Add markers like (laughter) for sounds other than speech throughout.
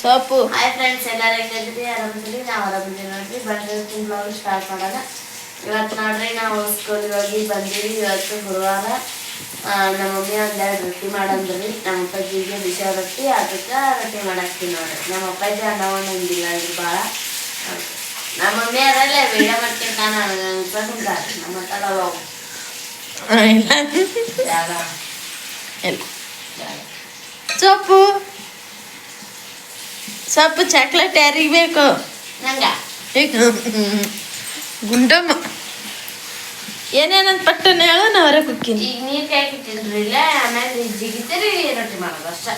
ಸೊಪ್ಪು. Hi friends ಎಲ್ಲರೂ ಹೆಂಗಿದ್ರಿ ಆರಾಮಿದ್ರಿ ನಾವು ಆರಾಮಿದ್ದೀವಿ ನೋಡ್ರಿ. ಬಂದ್ರೆ ಬ್ಲಾಗ್ ಸ್ಟಾರ್ಟ್ ಮಾಡೋಣ. ಇವತ್ತು ನೋಡ್ರಿ ನಾವು ಸ್ಕೂಲಿಗೆ ಹೋಗಿ ಬಂದೀವಿ. ಇವತ್ತು ಗುರುವಾರ. ನಮ್ಮ ಮಮ್ಮಿ ಒಂದೆರಡು ರೊಟ್ಟಿ ಮಾಡಂದ್ರಿ. ನಮ್ಮ ಅಪ್ಪಾಜಿಗೆ ಬಿಸಿ ರೊಟ್ಟಿ. ಅದಕ್ಕೆ ರೊಟ್ಟಿ ಮಾಡಾಕ್ತೀವಿ ನೋಡ್ರಿ. ನಮ್ಮ ಅಪ್ಪಾಜಿ ಅನ್ನವನ್ನು ಹಿಂಗಿಲ್ಲ ಇದು ಭಾಳ ನಮ್ಮ ಮಮ್ಮಿ ಅದರಲ್ಲೇ ವಿಡಿಯೋ ಮಾಡ್ತೀನಿ ನನಗೆ ಅನ್ಕೊಂತಾರೆ ನಮ್ಮ ತಲ ಇಲ್ಲ. ಸೊಪ್ಪು. ಸೊಪ್ಪು ಚಾಕ್ಲೇಟ್ ಯಾರಿಗೆ ಬೇಕು? ಗುಂಡಮ್ಮ. ಏನೇನಂತ ಪಟ್ಟನ ಹೇಳು ನಾ ಹೊರಗೆ ಕುಕ್ಕಿನಿ ಈಗ ನೀರು ಕಾಯ್ಕಿಟ್ಟಿನ್ರಿ ಇಲ್ಲ ಆಮೇಲೆ ಜಿಗಿತೀರಿ ರೊಟ್ಟಿ ಮಾಡೋದು ಅಷ್ಟ.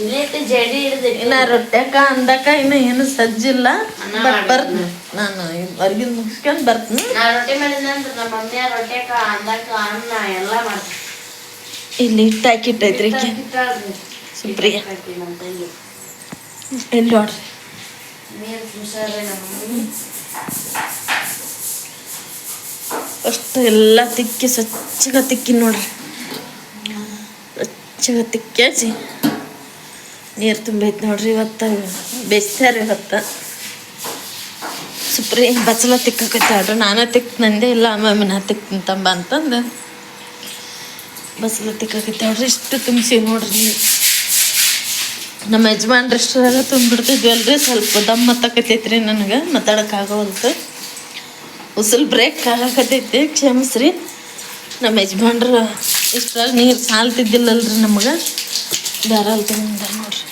ಇಲ್ಲಿಟ್ಟು ಜಡಿ ಹಿಡ್ದಿಟ್ಟು ಇಲ್ಲ ರೊಟ್ಯಾಕ ಅಂದಕ ಇನ್ನು ಏನು ಸಜ್ಜಿಲ್ಲ. ಬಟ್ ಬರ್ತೀನಿ ನಾನು ಹೊರಗಿನ ಮುಗಿಸ್ಕೊಂಡು ಬರ್ತೀನಿ. ನಾ ರೊಟ್ಟಿ ಮಾಡಿದ್ನಂದ್ರ ನಮ್ಮ ಮಮ್ಮಿ ರೊಟ್ಯಾಕ ಅಂದಕ್ಕ ಅನ್ನ ಎಲ್ಲ ಮಾಡ್ತೀನಿ ಇಲ್ಲಿ ಹಿಟ್ಟು ಹಾಕಿಟ್ಟೈತ್ರಿ. ಸುಪ್ರಿಯ. ನಮ್ಮ ತಂಗಿ. ಇಲ್ಲಿ ನೋಡ್ರಿ ಅಷ್ಟು ಎಲ್ಲ ತಿಕ್ಕಿ, ಸ್ವಚ್ಛಗ ತಿಕ್ಕಿ ನೋಡ್ರಿ. ಸ್ವಚ್ಛಗ ತಿಕ್ಕಿ ನೀರು ತುಂಬೈತೆ ನೋಡ್ರಿ ಇವತ್ತು. ಬೇಯಿಸ್ತಾರೆ ಇವತ್ತು. ಸುಪ್ರಿ ಬಚ್ಚಲ ತಿಕ್ಕಕತ್ತಾಳ್ರಿ ನಾನೇ ತಿಕ್ ನಂದೇ ಇಲ್ಲ. ಅಮ್ಮಮ್ಮ ನಾ ತಿಕ್ತೀನಿ ತಂಬ ಅಂತಂದು ಬಸಲ ತಿಕ್ಕಕತ್ತಾಳ್ರಿ ಇಷ್ಟು ತುಂಬಿಸಿ ನೋಡ್ರಿ. ನೀವು ನಮ್ಮ ಯಜಮಾನ್ರು ಇಷ್ಟೆಲ್ಲ ತುಂಬಿಡ್ತಿದ್ವಲ್ರಿ ಸ್ವಲ್ಪ ದಮ್ ಹತ್ತಕತ್ತೈತ್ರಿ ನನಗೆ. ಮಾತಾಡೋಕ್ಕಾಗೋಲ್ತು ಉಸುಲ್ ಬ್ರೇಕ್ ಆಗಕತ್ತೈತಿ. ಕ್ಷಮಿಸ್ರಿ. ನಮ್ಮ ಯಜಮಾನ್ರು ಇಷ್ಟ್ರಾಗ ನೀರು ಸಾಲ್ತಿದ್ದಿಲ್ಲಲ್ರಿ ನಮಗೆ. ದಾರಾಲ್ ತಗೊಂಡ ನೋಡ್ರಿ.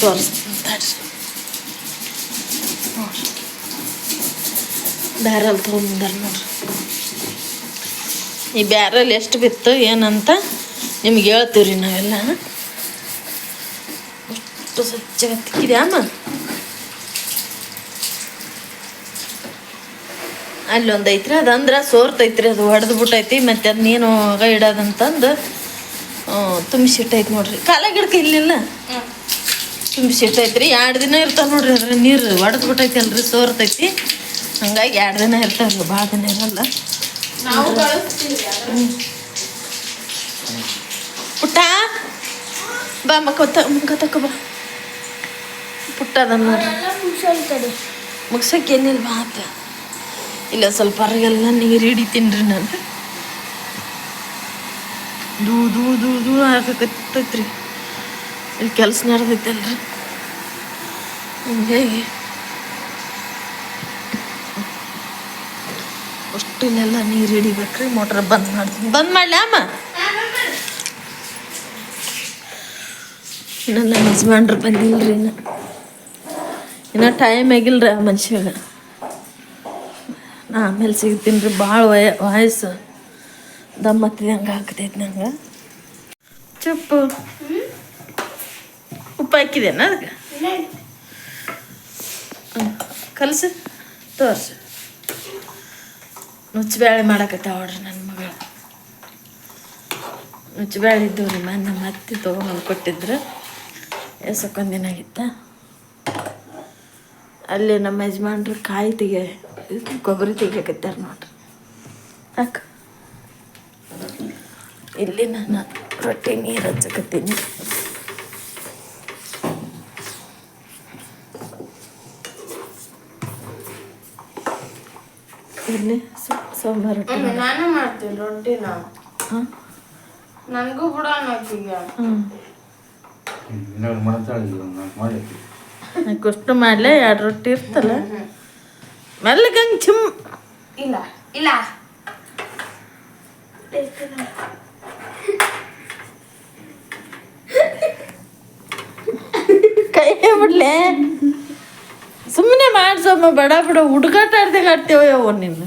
ತೋರಿಸ್ತೀನಿ ತಡ್ರಿ. ನೋಡ್ರಿ. ಬ್ಯಾರಲ್ ತೊಗೊಂಬಂದಾರ ನೋಡ್ರಿ. ಈ ಬ್ಯಾರಲ್ ಎಷ್ಟು ಬಿತ್ತು ಏನಂತ ನಿಮ್ಗೆ ಹೇಳ್ತೀವಿ ರೀ ನಾವೆಲ್ಲ ಅಷ್ಟು ಸ್ವಚ್ಛ ತಿಕ್ಕಿದೆ ಅಮ್ಮ ಅಲ್ಲೊಂದು ಐತ್ರಿ ಅದಂದ್ರೆ ಸೋರ್ತೈತ್ರಿ ಅದು ಹೊಡೆದು ಬಿಟ್ಟೈತಿ ಮತ್ತು ಅದು ನೀನು ಆಗ ಇಡೋದಂತಂದು ತುಂಬಿಸಿಟ್ಟೈತಿ ನೋಡ್ರಿ. ಕಾಲ ಗಿಡಕ್ಕೆ ಇಲ್ಲಿಲ್ಲ? ತುಂಬಿಸಿಟ್ಟೈತ್ರಿ ಎರಡು ದಿನ ಇರ್ತಾವೆ ನೋಡ್ರಿ ಅದ್ರ ನೀರು ಹೊಡೆದು ಬಿಟ್ಟೈತಿ ಅಲ್ರಿ ಸೋರ್ತೈತಿ. ಹಂಗಾಗಿ ಎರಡು ದಿನ ಇರ್ತಾವಲ್ಲ ಭಾಳ ದಿನ ಇರಲ್ಲ. ನಾವು ಪುಟ್ಟ? ಬಾ ಮಕ್ಕ ಮುಖ ತಕೋ ಬಾ. ಪುಟ್ಟ ಅದ ನೋಡ್ರಿ ಮುಗ್ಸಕ್ಕೆ ಏನಿಲ್ಲ ಬಾ ಅಂತ. ಇಲ್ಲ ಸ್ವಲ್ಪ ಹೊರಗೆಲ್ಲ ನೀರು ಹಿಡಿತೀನಿ ರೀ ನಾನು. ದೂ ದೂ ದೂ ದೂ ಆಗಕತ್ತೈತ್ರಿ ಇಲ್ಲಿ ಕೆಲಸ ನಡೆದೈತಲ್ರಿ. ಹಿಂಗಾಗಿ ಅಷ್ಟು ಇಲ್ಲೆಲ್ಲ ನೀರು ಹಿಡಿಬೇಕ್ರಿ ಮೋಟ್ರ್ ಬಂದ್ ಮಾಡ್ತೀನಿ. ಬಂದ್ ಮಾಡ್ಲಿ ಅಮ್ಮ? ನನ್ನ ಹಸ್ಬೆಂಡ್ರು ಬಂದಿಲ್ರಿ ಇನ್ನು. ಇನ್ನೂ ಟೈಮ್ ಆಗಿಲ್ರಿ ಆ ಮನುಷ್ಯಾಗ. ನಾ ಆಮೇಲೆ ಸಿಗ್ತೀನಿ ರೀ ಭಾಳ ವಯ ವಯಸ್ಸು. ದಮ್ಮತ್ತಿದಂಗೆ ಆಗ್ತೈತೆ ನಂಗೆ. ಚುಪ್ಪು. ಉಪ್ಪು ಹಾಕಿದೇನ ಅದಕ್ಕೆ? ಕಲಸು. ತೋರ್ಸು. ನುಚ್ಚಬೇಳೆ ಮಾಡಕತ್ತ ನೋಡ್ರಿ ನನ್ನ ಮಗಳು. ನುಚ್ಚಬೇಳೆ ಇದ್ದವು ರೀ ನಮ್ಮ ಅತ್ತೆ ತೊಗೊಂಡು ಕೊಟ್ಟಿದ್ರು. ಎಸಕ್ಕೊಂದಿನ ಆಗಿತ್ತ ಅಲ್ಲಿ ನಮ್ಮ ಯಜಮಾನ್ರು ಕಾಯಿ ತೆಗೆ, ಕೊಬ್ಬರಿ ತೆಗಿಯಕತ್ತಾರ ನೋಡ್ರಿ. ಅಕ್ಕ ಇಲ್ಲಿ ನಾನು ರೊಟ್ಟಿ ನೀರು ಹಚ್ಚಕತ್ತೀನಿ. ಇಲ್ಲಿ ರೊಟ್ಟಿ ನಾನು ಮಾಡ್ತೀನಿ ರೊಟ್ಟಿನ ನನಗೂ ಮಾಡ್ತಾಳೆ ಮಾಡಿ ಕಷ್ಟು ಮಾಡಲೆ ಎರಡು ರೊಟ್ಟಿ ಇರ್ತಲ್ಲ. ಮೆಲ್ಲಗೆ ಹಂಗೆ ಚಿಮ್. ಇಲ್ಲ ಇಲ್ಲ. ಕೈ ಬಿಡ್ಲೆ ಸುಮ್ಮನೆ ಮಾಡ್ಸಮ್ಮ ಬಡ ಬಡ. ಹುಡುಗಾಟ ಆಡ್ದಂಗೆ ಆಡ್ತೇವ ಯಾವ ನೀನು.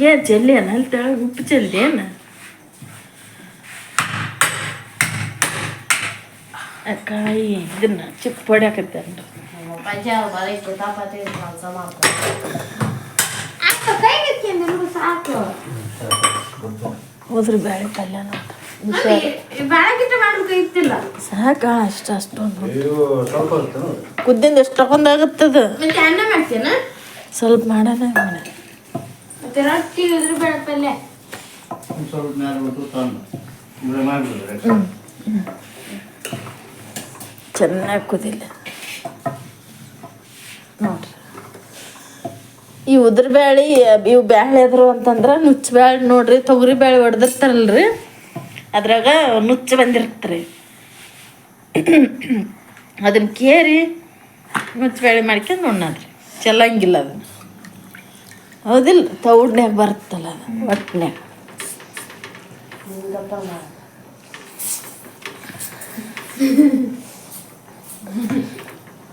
ಏನ್ ಚೆಲ್ಲಿ ಅನ್ನ ಅಲ್ಲಿ ತೆಳಗೆ ಉಪ್ಪು ಜಲ್ದಿ ಏನು? ಆ ಕಾಯಿ ಇದನ್ನ ಚಿಪ್ಪ ಸಾಕು. ಹೋದ್ರಿ ಬ್ಯಾಳೆ ಪಲ್ಯ ಸಾಕ ಅಷ್ಟ ಅಷ್ಟೊಂದು. ಕುದ್ದಿಂದ ಎಷ್ಟು ತಗೊಂಡಾಗತ್ತದ? ಮತ್ತೆ ಅನ್ನ ಮಾಡ್ತೀನ ಸ್ವಲ್ಪ ಮಾಡೋಣ ಮಾಡೋಣ ಮತ್ತೆ ರೊಟ್ಟಿ ಉದ್ರ ಬೇಡ ಪಲ್ಯ ಒಂದು ಸ್ವಲ್ಪ ಮೇಲೆ ಬಿಟ್ಟು ತಂದು. ಇದ್ರೆ ಮಾಡಿಬಿಡ್ರೆ ಚೆನ್ನಾಗಿ ಕುದಿಲ್ಲ ನೋಡ್ರಿ. ಈ ಉದ್ರ ಬ್ಯಾಳಿ ಇವು ಬ್ಯಾಳೆ ಎದ್ರು ಅಂತಂದ್ರೆ ನುಚ್ಚ ಬ್ಯಾಳೆ ನೋಡ್ರಿ ತೊಗರಿ ಬ್ಯಾಳೆ ಹೊಡೆದಿರ್ತಾರಲ್ರಿ ಅದ್ರಾಗ ನುಚ್ಚ ಬಂದಿರ್ತಾರೆ. ಅದನ್ನ ಕೇರಿ ನುಚ್ಚ ಬ್ಯಾಳೆ ಮಾಡ್ಕೊಂಡು ಉಣ್ಣದ್ರಿ. ಚೆಲ್ಲಂಗಿಲ್ಲ ಅದನ್ನ. ಹೌದಿಲ್ಲ ತೌಡ್ನ್ಯಾಗ ಬರುತ್ತಲ್ಲ ಅದು ಒಟ್ಟಿನ್ಯಾಗ ಹಿಂಗಪ್ಪ ಮಾಡ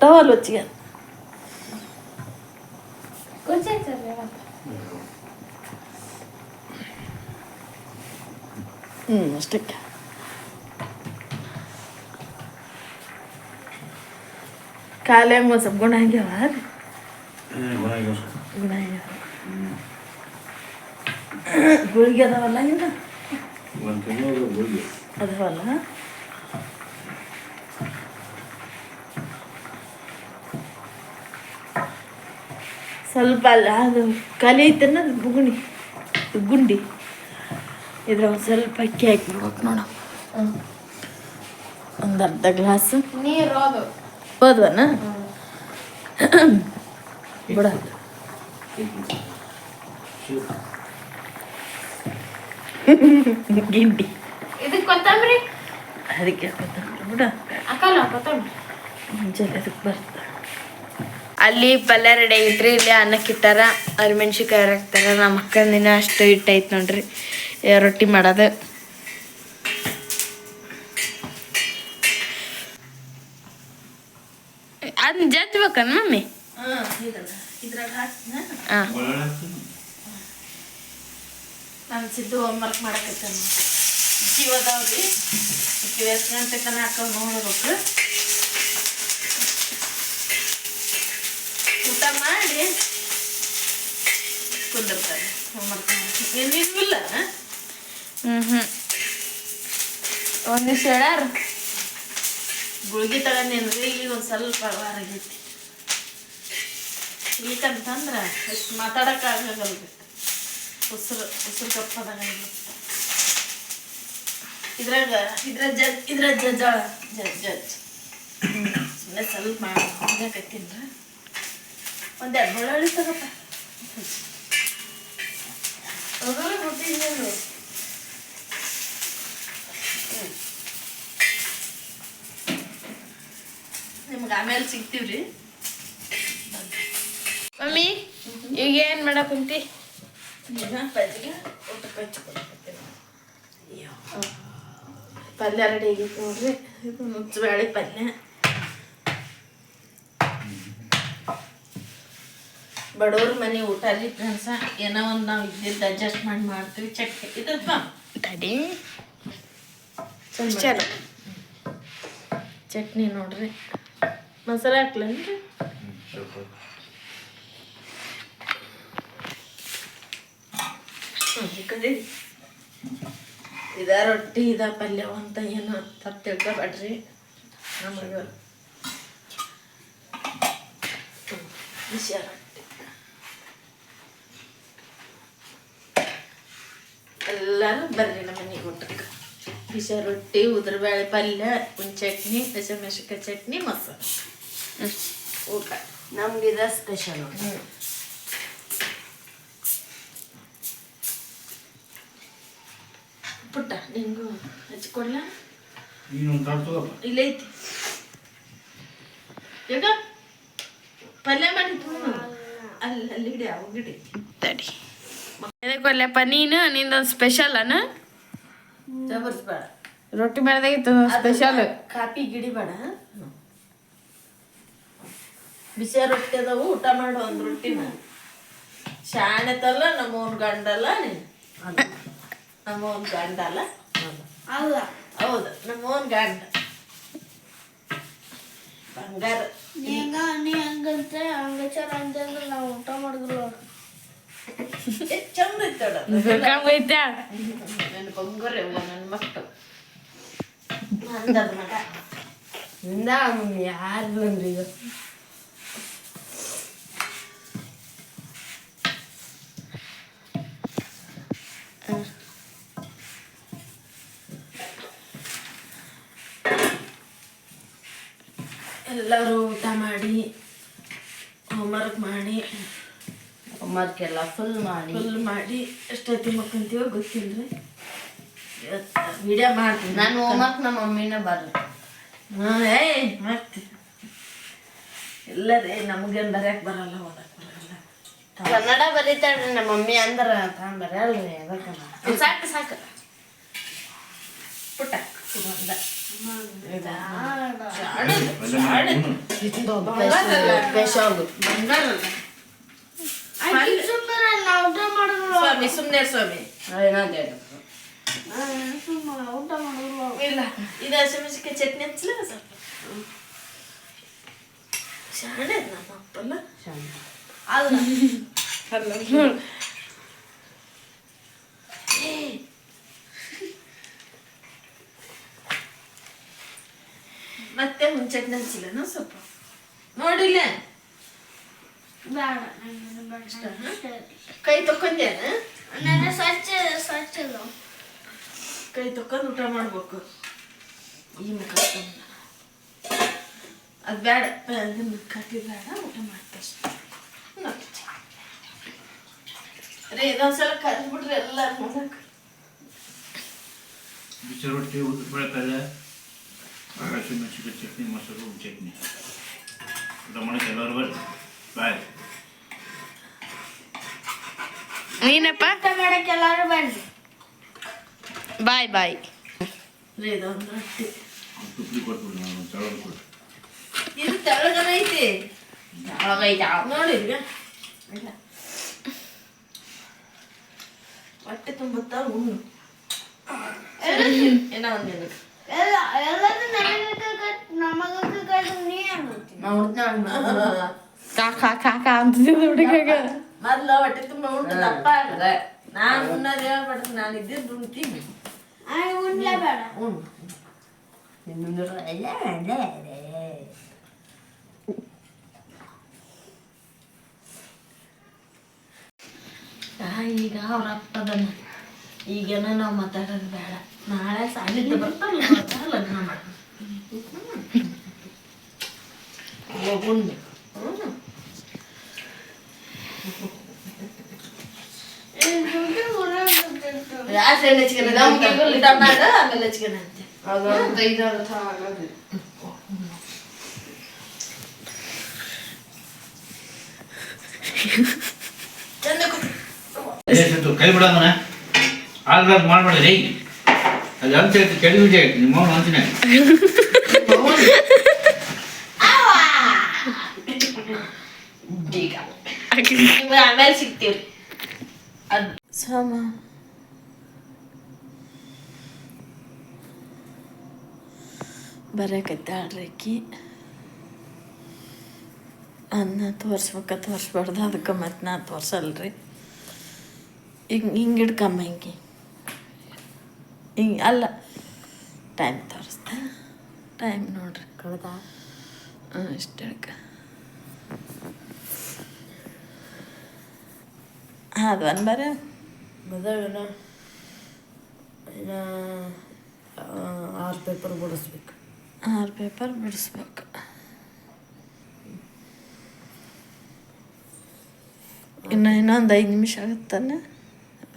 ಟವಲ್ ಹೊಚ್ಚಿಗೆ ಹ್ಞೂ ಅಷ್ಟಕ್ಕೆ ಕಾಲೇ ಒಂದು ಸ್ವಲ್ಪ ಗುಣ ಆಗ್ಯಾವ ರೀ ಗುಣ ಆಗ್ಯಾವ ಗುಳಿಗೆ ಅದಾವಲ್ಲ ಒಂದು ತಿಂಗಳು ಹೋಗಿ ಅದಾವಲ್ಲ? ಸ್ವಲ್ಪ ಅಲ್ಲ ಅದು ಕಲಿ ಐತನ ಅದು ಬುಗುಣಿ ಗುಂಡಿ. ಇದ್ರ ಒಂದು ಸ್ವಲ್ಪ ಅಕ್ಕಿ ಹಾಕಿ ಬಿಡ್ಬೇಕು ನೋಡ. ಒಂದು ಅರ್ಧ ಗ್ಲಾಸ್. ನೀರು ಹೋದು. ಹೋದ್ವನ? ಬಿಡ. (laughs) ಗಿಂಡಿ. ಇದಕ್ಕೆ ಕೊತ್ತಂಬರಿ? ಅದಕ್ಕೆ ಕೊತ್ತಂಬರಿ ಬಿಡ. ಹಾಕಲ್ಲ ಕೊತ್ತಂಬರಿ. ಮುಂಚೆಲ್ಲ ಅದಕ್ಕೆ ಬರ್ತಾ. ಅಲ್ಲಿ ಪಲ್ಯ ರೆಡಿ ಐತ್ರಿ ಇಲ್ಲಿ ಅನ್ನಕ್ಕೆ ಇಟ್ಟಾರ ಅರಿಮೆಣ್ಸಿಕಾಯಿ ಹಾಕ್ತಾರ. ನಮ್ಮ ಅಕ್ಕನ ದಿನ ಅಷ್ಟು ಹಿಟ್ಟೈತೆ ನೋಡ್ರಿ. ರೊಟ್ಟಿ ಮಾಡೋದು. ಅದನ್ನ ಜಜ್ಬೇಕನ್ ಮಮ್ಮಿ? ಹಾಂ ಇದಲ್ಲ ಇದ್ರಾಗ ಹಾಕ್ತೀನ ಹಾಂ ನಾನು ಸಿದ್ದು ಹೋಮ್ವರ್ಕ್ ಮಾಡಕತ್ತಾನ. ಕಿವ್ ಅದಾವ್ರಿ ಕಿವ್ ಎಷ್ಟು ಗಂಟೆ ತನಕ ಹಾಕೊಂಡು ನೋಡ್ಬೇಕು. ಊಟ ಮಾಡಿ ಕುಂದಿರ್ತಾರೆ ಹೋಮ್ವರ್ಕ್ ಮಾಡಿ ಏನಿಲ್ಲ ಇಲ್ಲ? ಹ್ಞೂ ಹ್ಞೂ ಒಂದು ದಿವ್ಸ ಹೇಳ್ಯಾರ? ಗುಳ್ಗಿ ತಗೊಂಡೇನ್ರಿ ಈಗ ಒಂದು ಸ್ವಲ್ಪ ವಾರಾಗೈತಿ ಎಷ್ಟು ಮಾತಾಡಕ್ ಮಾತಾಡೋಕ್ಕಾಗಲ್ರಿ ಉಸಿರು ಉಸಿರು ಕಪ್ಪದಾಗ ಇದ್ರಾಗ ಇದ್ರ ಜಜ್ ಇದ್ರ ಜಜ್ಜ ಜಜ್ ಜಜ್ ಸುಮ್ಮನೆ ಸ್ವಲ್ಪ ಮಾಡಿ ಒಂದು ಬೆಳ್ಳುಳ್ಳಿ ತಗೋಪ್ಪ. ಕೊಟ್ಟಿದ್ದೀನಿ ನಿಮ್ಗೆ ಆಮೇಲೆ ಸಿಗ್ತೀವ್ರಿ. ಮಮ್ಮಿ, ಈಗ ಏನು ಮಾಡಕ್ಕಂತಿ ಈಗ ಪಜ್ಜಿಗೆ ಊಟಕ್ಕೆ ಹಚ್ಕೊಡ್ತೀನಿ ಪಲ್ಯ ರೆಡಿ ಆಗೈತೆ ನೋಡ್ರಿ? ಇದು ನುಚ್ಚಬೇಳೆ ಪಲ್ಯ. ಬಡವ್ರ ಮನೆ ಊಟ ಅಲ್ಲಿ ಫ್ರೆಂಡ್ಸ ಏನೋ ಒಂದು ನಾವು ಇದ್ದಿದ್ದು ಅಡ್ಜಸ್ಟ್ ಮಾಡಿ ಮಾಡ್ತೀವಿ ಚಟ್ನಿ. ಇದಪ್ಪ ತಡಿ ಚಲೋ ಚಟ್ನಿ ನೋಡ್ರಿ. ಮಸಾಲೆ ಹಾಕ್ಲೇನ್ರಿ? ಇಡಿ. ಇದ ರೊಟ್ಟಿ ಇದ ಪಲ್ಯ ಅಂತ ಏನು ತಪ್ಪು ತಿಳ್ಕೊಬೇಡ್ರಿ. ನಮಗೆ ರೊಟ್ಟಿ ಎಲ್ಲರೂ ಬರ್ರಿ ನಮ್ಮ ಮನೆಗೆ ಊಟಕ್ಕೆ. ಬಿಸಿ ರೊಟ್ಟಿ ಉದ್ರಬೇಳೆ ಪಲ್ಯ ಒಂದು ಚಟ್ನಿ ಹಸಿಮೆಣಸಿನ್ಕಾಯಿ ಚಟ್ನಿ ಮೊಸರು. ಊಟ. ನಮ್ಗೆ ಇದ ಸ್ಪೆಷಲ್ ಪುಟ್ಟ ನಿಂಗೂ ಹಚ್ಕೊಡ್ಲ ಇಲ್ಲೈತಿ ಈಗ ಪಲ್ಯ ಮಾಡಿತ್ತು ಅಲ್ಲಿ ಅಲ್ಲಿ ಗಿಡ ಅವು ಗಿಡ ತಡಿ. ಎದಕ್ಕೊಲ್ಲಪ್ಪ ನೀನು ನಿಂದೊಂದು ಸ್ಪೆಷಲ್ ಅನ? ಜಬರ್ಸ್ಬೇಡ. ರೊಟ್ಟಿ ಮಾಡಿದಾಗಿತ್ತು ಸ್ಪೆಷಲ್ ಕಾಪಿ ಗಿಡಿ ಬೇಡ. ಬಿಸಿ ರೊಟ್ಟಿ ಅದಾವು ಊಟ ಮಾಡು ಒಂದು ರೊಟ್ಟಿನ. ಶಾಣೆತಲ್ಲ ನಮ್ಮ ಒಂದು ಗಂಡಲ್ಲ ನೀನು. ನಮ್ಮ ಒಂದು ಗಂಡ ಅಲ್ಲ ಅಲ್ಲ ಹೌದು ನಮ್ಮ ಒಂದು ಗಂಡ ಬಂಗಾರ ಹೆಂಗ ನೀ ಹಂಗಂತ ಹಂಗ ಚಂದ ಅಂದ್ರೆ ನಾವು ಊಟ ಮಾಡಿದ್ರು ಚಂದ ಇತ್ತೋಡ ನನ್ನ ಬಂಗಾರ ನನ್ನ ಮಕ್ಕಳು ಅಂದದ ಮಗ ಇಂದ ಯಾರು ಬಂದ್ರಿ ಈಗ Mm. ಎಲ್ಲರೂ ಊಟ ಮಾಡಿ ಹೋಮ್ವರ್ಕ್ ಮಾಡಿ ಹೋಮ್ವರ್ಕ್ ಎಲ್ಲ ಫುಲ್ ಮಾಡಿ. ಫುಲ್ ಮಾಡಿ. ಎಷ್ಟೊತ್ತಿ ಮಕ್ಕಂತೀವೋ ಗೊತ್ತಿಲ್ಲ ರೀ ವಿಡಿಯೋ ಮಾಡ್ತೀನಿ. ನಾನು ಹೋಮ್ವರ್ಕ್ ನಮ್ಮ ಮಮ್ಮಿನ ಬರ್ರಿ ಹಾಂ ಏಯ್ ಮಾಡ್ತೀನಿ ಎಲ್ಲರೇ ನಮಗೇನು ಬರೆಯಕ್ಕೆ ಬರಲ್ಲ ಓದಕ್ಕೆ ಬರಲ್ಲ. ಕನ್ನಡ ಬರೀತಾಳ್ರಿ ನಮ್ಮ ಮಮ್ಮಿ ಅಂದ್ರ ತಾನ್ ರೀ ಅದಕ್ಕ ಸಾಕು ಸಾಕು. ಪುಟ್ಟ ಸ್ವಾಮಿ ಸುಮ್ಮನೆ ಸ್ವಾಮಿ ಇಲ್ಲ ಇದು ಹಸಿಮೆಣಸಿಗೆ ಚಟ್ನಿ ಹಚ್ಚಲ ಸ್ವಲ್ಪ ಶಾಣೆ ನಮ್ಮ ಅಪ್ಪಲ್ಲ ಅಲ್ಲ ಅಲ್ಲ ನೋಡು. ಏ. ಮತ್ತೆ ಒಂದು ಚಟ್ನಿ ಹಚ್ಚಿಲ್ಲ ಸ್ವಲ್ಪ. ನೋಡಿಲ್ಲ ಕೈ ತಕ್ಕೊಂದೇನ ಸ್ವಚ್ಛ ಸ್ವಚ್ಛ ಕೈ ತಕೊಂಡು ಊಟ ಮಾಡ್ಬೇಕು. ಈ ಮುಖ ಅದು ಬೇಡ ಕಟ್ಟಿ ಬೇಡ ಊಟ ಮಾಡ್ತಷ್ಟೆ ರೀ ಇದೊಂದ್ಸಲ ಕರೆದ್ಬಿಟ್ರಿ ಎಲ್ಲ ಬಿಸಿ ರೊಟ್ಟಿ ಉದ್ದು ಬೆಳಕಲ್ಲ ಹಸಿಮೆಣಸಿಗೆ ಚಟ್ನಿ ಮೊಸರು ಚಟ್ನಿ ಊಟ ಮಾಡಕ್ಕೆ ಎಲ್ಲರೂ ಬರ್ರಿ ಬಾಯ್ ನೀನಪ್ಪ ಮಾಡಕ್ಕೆಲ್ಲರೂ ಬನ್ನಿ ಬಾಯ್ ಬಾಯ್ ರೀ ಇದೊಂದು ರೊಟ್ಟಿ ತುಪ್ಪಿ ಕೊಟ್ಬಿಡಿ ನಾನು ಒಂದು ತಳದು ಕೊಡಿ ಇದು ತೆಳಗನ ಐತಿ ನೋಡಿ ಈಗ ಇಲ್ಲ ಹೊಟ್ಟೆ ತುಂಬುತ್ತಾ ಉಣ್ಣು ಏನೋ ಒಂದು ನಿನಗೆ ಎಲ್ಲ ಎಲ್ಲರೂ ನನಗೆ ಕಟ್ ನಮಗ ಕಟ್ ನೀ ಅನ್ಬಿಡ್ತೀನಿ ಕಾಕಾ ಕಾಕಾ ಅಂತಿದ್ದು ಹುಡುಗ ಮೊದ್ಲು ಹೊಟ್ಟೆ ತುಂಬ ಉಂಟು ದಪ್ಪ ಆಗಲ್ಲ ನಾನು ಉಣ್ಣೋದು ಹೇಳ್ಬಾರ್ದು ನಾನು ಇದ್ದಿದ್ದು ಉಣ್ತೀನಿ ಆಯ್ ಉಣ್ಲೇ ಬೇಡ ಉಣ್ಣು ಆ, ಈಗ ಅವ್ರ ಅಪ್ಪದನ್ನ ಈಗೇನೋ ನಾವು ಮಾತಾಡೋದು ಬೇಡ. ನಾಳೆ ಸಾಲಿದ್ದು ಬರ್ತಾರಲ್ಲ ಲಗ್ನ ಮಾಡಿ ಹೋಗುಣ್ಣು ಹ್ಞೂ ಯಾರು ಸಣ್ಣ ಹಚ್ಕೊಂಡ ಆಮೇಲೆ ಚಂದ. ಎಷ್ಟು ಕೈ ಬಿಡೋದನ ಆಲ್ರಾಗ್ ಮಾಡ್ಬೇಡ್ರಿ ಅದು ಅಂತ ಹೇಳ್ತಿ ಕೆಡಿ ವಿಜಯ ನಿಮ್ಮ ಮೌನ ಅಂತೀನಿ. ಆಮೇಲೆ ಸಿಗ್ತೀವ್ರಿ ಅದು ಸಮ. ಬರಕತ್ತಾಳ್ರಿ ಆಕಿ ಅನ್ನ ತೋರ್ಸ್ಬೇಕ ತೋರಿಸ್ಬಾರ್ದು, ಅದಕ್ಕೆ ಮತ್ತೆ ನಾ ತೋರ್ಸಲ್ರಿ. ಹಿಂಗೆ ಹಿಂಗೆ ಹಿಡ್ಕಮ್ಮ ಹಿಂಗೆ. ಹಿಂಗೆ ಅಲ್ಲ. ಟೈಮ್ ತೋರಿಸ್ತಾ ಟೈಮ್ ನೋಡ್ರಿ. ಕಳ್ದ? ಹಾಂ ಇಷ್ಟು ಹಾಂ ಅದು ಒಂದು ಬರ. ಮೊದಲ ಆರು ಪೇಪರ್ ಬಿಡಿಸ್ಬೇಕು. ಆರು ಪೇಪರ್ ಬಿಡಿಸ್ಬೇಕು. ಇನ್ನು ಇನ್ನೊಂದು ಐದು ನಿಮಿಷ ಆಗುತ್ತಾನೆ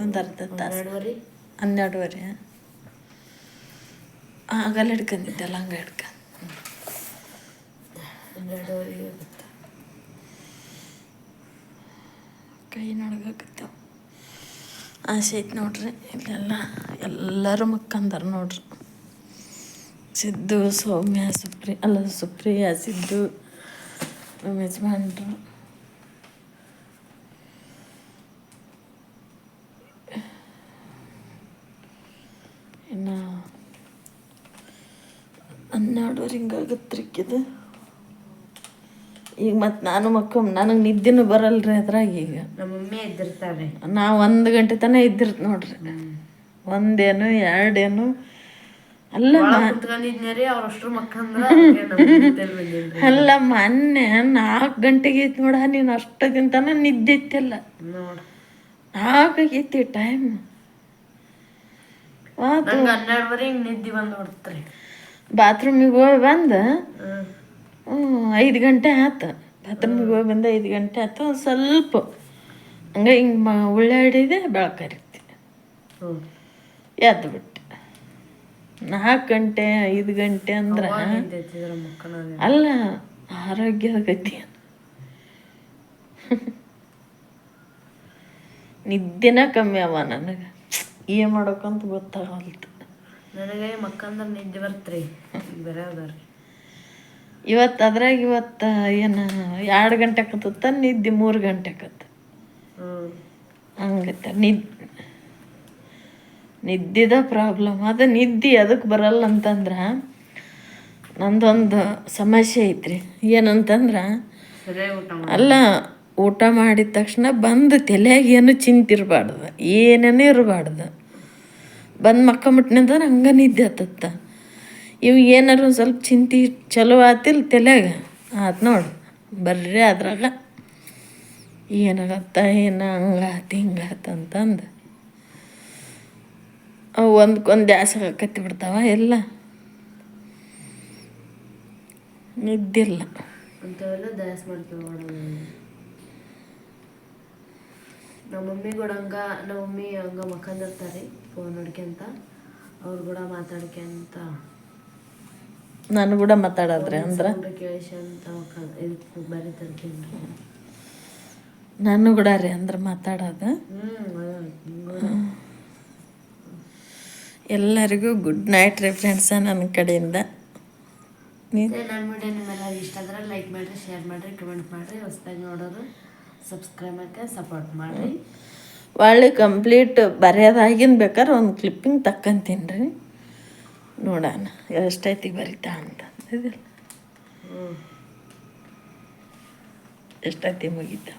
ಒಂದು ಅರ್ಧ ತಾಸು. ಎರಡುವರೆ? ಹನ್ನೆರಡುವರೆ ಆಗಲ್ಲ ಹಿಡ್ಕೊಂಡಿದ್ದಲ್ಲ ಹಂಗೆ ಹಿಡ್ಕ. ಕೈ ನಡ್ಗಾಕತ್ತಾವ ಆಸೆ ಐತೆ ನೋಡ್ರಿ ಇಲ್ಲೆಲ್ಲ ಎಲ್ಲರೂ ಮಕ್ಕಂದಾರ ನೋಡ್ರಿ. ಸಿದ್ದು ಸೌಮ್ಯ ಸುಪ್ರಿ ಅಲ್ಲ ಸುಪ್ರಿಯ ಸಿದ್ದು ನಮ್ಮ ಯಜಮಾನ್ರು ಇನ್ನು ಹನ್ನೆರಡುವರೆ ಹಿಂಗಾಗತ್ತೆ ಇದು ಈಗ ಮತ್ತೆ ನಾನು ಮಕ್ಕಳು ನನಗೆ ನಿದ್ದೆನೂ ಬರಲ್ರಿ ಅದ್ರಾಗ ಈಗ. ನಮ್ಮ ಮಮ್ಮಿ ಎದ್ದಿರ್ತಾರೆ ನಾ ಒಂದು ಗಂಟೆ ತನ ಇದ್ದಿರ್ತ ನೋಡ್ರಿ. ಒಂದೇನು ಎರಡೇನು. ಅಲ್ಲ ರೀ ಅಲ್ಲ ಮೊನ್ನೆ ನಾಲ್ಕು ಗಂಟೆಗೆ ಐತಿ ನೋಡ ನೀನು ಅಷ್ಟಕ್ಕಿಂತನ ನಿದ್ದೆ ಇತ್ತಲ್ಲ ನೋಡ್. ನಾಲ್ಕು ಆಗೈತಿ ಟೈಮ್ ಹನ್ನೆರಡುವರೆ ಹಿಂಗ್ ನಿದ್ದೆ ಬಂದು ಹೊಡ್ತ್ರಿ. ಬಾತ್ರೂಮಿಗೆ ಹೋಗಿ ಬಂದು. ಐದು ಗಂಟೆ ಆತು. ಬಾತ್ರೂಮಿಗೆ ಹೋಗಿ ಬಂದು ಐದು ಗಂಟೆ ಆತು. ಒಂದು ಸ್ವಲ್ಪ ಹಂಗೆ ಹಿಂಗೆ ಮ ಉಳ್ಳಾಡಿದೆ ಬೆಳಕರಿತಿ ಎದ್ದು ಬಿಟ್ಟೆ. ನಾಲ್ಕು ಗಂಟೆ ಐದು ಗಂಟೆ ಅಂದ್ರೆ ಅಲ್ಲ ಆರೋಗ್ಯದ ಗತಿ ನಿದ್ದೆನ ಕಮ್ಮಿ ಅವ ನನಗೆ. ಏನು ಮಾಡೋಕ್ಕಂತ ಗೊತ್ತಾಗಲ್ತು ನನಗೆ ಮಕ್ಕಂದ್ರ ನಿದ್ದೆ ಬರ್ತ್ರಿ. ಬೇರೆ ಅದಾರ ಇವತ್ತು ಅದ್ರಾಗ ಇವತ್ತು ಏನು ಎರಡು ಗಂಟೆ ಕತ್ತ ನಿದ್ದೆ ಮೂರು ಗಂಟೆ ಕತ್ತ ಹಂಗತ್ತ ನಿದ್ ನಿದ್ದಿದ ಪ್ರಾಬ್ಲಮ್. ಅದು ನಿದ್ದೆ ಅದಕ್ಕೆ ಬರಲ್ಲ ಅಂತಂದ್ರೆ ನಂದೊಂದು ಸಮಸ್ಯೆ ಐತ್ರಿ. ಏನಂತಂದ್ರೆ ಅಲ್ಲ ಊಟ ಮಾಡಿದ ತಕ್ಷಣ ಬಂದು ತಲೆಯಾಗ ಏನು ಚಿಂತಿರಬಾರ್ದು. ಏನೇನು ಇರಬಾರ್ದು. ಬಂದು ಮಕ್ಕಂಬಿಟ್ನಂದ್ರೆ ಹಂಗೆ ನಿದ್ದೆ ಆತತ್ತ ಇವು ಏನಾರು ಸ್ವಲ್ಪ ಚಿಂತೆ ಚಲೋ ಆತಿಲ್ಲ ತಲೆಯಾಗ. ಆತು ನೋಡು, ಬರ್ರಿ ಅದ್ರಾಗ. ಏನಾಗತ್ತ, ಏನು ಹಂಗಾತು ಹಿಂಗಾತು ಅಂತಂದು. ಅವು ಒಂದಕ್ಕೊಂದು ದ್ಯಾಸ ಕತ್ತಿ ಬಿಡ್ತಾವ ಎಲ್ಲ. ನಿದ್ದಿಲ್ಲ ನಮ್ಮ ಮಮ್ಮಿ ಕೂಡ ಹಂಗ ನಮ್ಮ ಮಮ್ಮಿ ಹಂಗ ಮಕ್ಕಂದಿರ್ತಾರೆ. ಫೋನ್ ನೋಡ್ಕೊಂತ ಅವ್ರು ಕೂಡ ಮಾತಾಡ್ಕೊಂತ ನಾನು ಕೂಡ ಮಾತಾಡಾದ್ರೆ ಅಂದ್ರೆ? ಕೇಳಿಸ್ಕೊಂತ ಮಕ್ಕ ಇದು ಬರೀತಿರ್ತೀನಿ ನಾನು ಕೂಡ ರೀ ಅಂದ್ರೆ ಮಾತಾಡೋದು. ಎಲ್ಲರಿಗೂ ಗುಡ್ ನೈಟ್ ರೀ ಫ್ರೆಂಡ್ಸ ನನ್ನ ಕಡೆಯಿಂದ. ನನ್ನ ವಿಡಿಯೋ ನಿಮ್ಮೆಲ್ಲ ಇಷ್ಟ ಆದ್ರೆ ಲೈಕ್ ಮಾಡಿರಿ ಶೇರ್ ಮಾಡಿರಿ ಕಮೆಂಟ್ ಮಾಡಿರಿ ಹೊಸ್ದಾಗಿ ನೋಡೋರು ಸಬ್ಸ್ಕ್ರೈಬ್ ಮಾಡ್ಕೊಂಡು ಸಪೋರ್ಟ್ ಮಾಡಿರಿ. ಒಳ್ಳೆ ಕಂಪ್ಲೀಟ್ ಬರೆಯೋದಾಗಿನ ಬೇಕಾದ್ರೆ ಒಂದು ಕ್ಲಿಪ್ಪಿಂಗ್ ತಕ್ಕಂತೀನಿ ರೀ ನೋಡೋಣ ಎಷ್ಟೈತಿ ಬರಿತಾ ಅಂತ. ಇದಿಲ್ಲ. ಹ್ಞೂ ಎಷ್ಟೈತಿ ಮುಗಿತಾ?